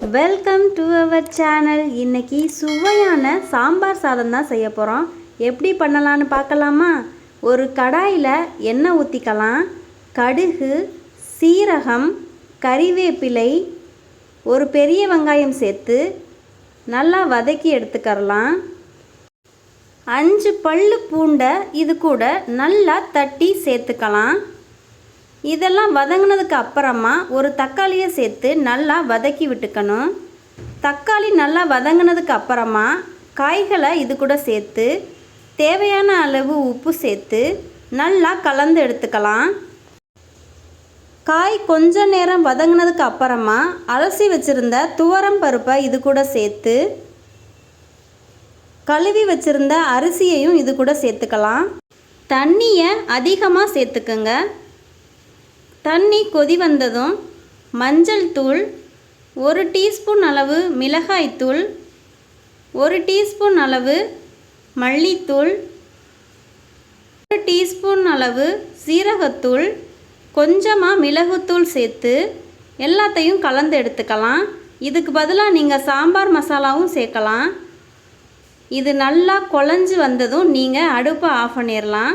Welcome to our channel இன்றைக்கி சுவையான சாம்பார் சாதம் தான் செய்ய போகிறோம் எப்படி பண்ணலான்னு பார்க்கலாமா? ஒரு கடாயில் எண்ணெய் ஊற்றிக்கலாம் கடுகு சீரகம் கறிவேப்பிலை ஒரு பெரிய வெங்காயம் சேர்த்து நல்லா வதக்கி எடுத்துக்கரலாம். அஞ்சு பல்லு பூண்டை இது கூட நல்லா தட்டி சேர்த்துக்கலாம். இதெல்லாம் வதங்கினதுக்கு அப்புறமா ஒரு தக்காளியை சேர்த்து நல்லா வதக்கி விட்டுக்கணும். தக்காளி நல்லா வதங்கினதுக்கு அப்புறமா காய்களை இது கூட சேர்த்து தேவையான அளவு உப்பு சேர்த்து நல்லா கலந்து எடுத்துக்கலாம். காய் கொஞ்ச நேரம் வதங்கினதுக்கு அப்புறமா அலசி வச்சுருந்த துவரம் பருப்பை இது கூட சேர்த்து கழுவி வச்சுருந்த அரிசியையும் இது கூட சேர்த்துக்கலாம். தண்ணியை அதிகமாக சேர்த்துக்குங்க. தண்ணி கொதி வந்ததும் மஞ்சள் தூள் ஒரு டீஸ்பூன் அளவு மிளகாய்த்தூள் ஒரு டீஸ்பூன் அளவு மல்லித்தூள் ஒரு டீஸ்பூன் அளவு சீரகத்தூள் கொஞ்சமாக மிளகுத்தூள் சேர்த்து எல்லாத்தையும் கலந்து எடுத்துக்கலாம். இதுக்கு பதிலாக நீங்கள் சாம்பார் மசாலாவும் சேர்க்கலாம். இது நல்லா குழஞ்சி வந்ததும் நீங்கள் அடுப்பை ஆஃப் பண்ணிடலாம்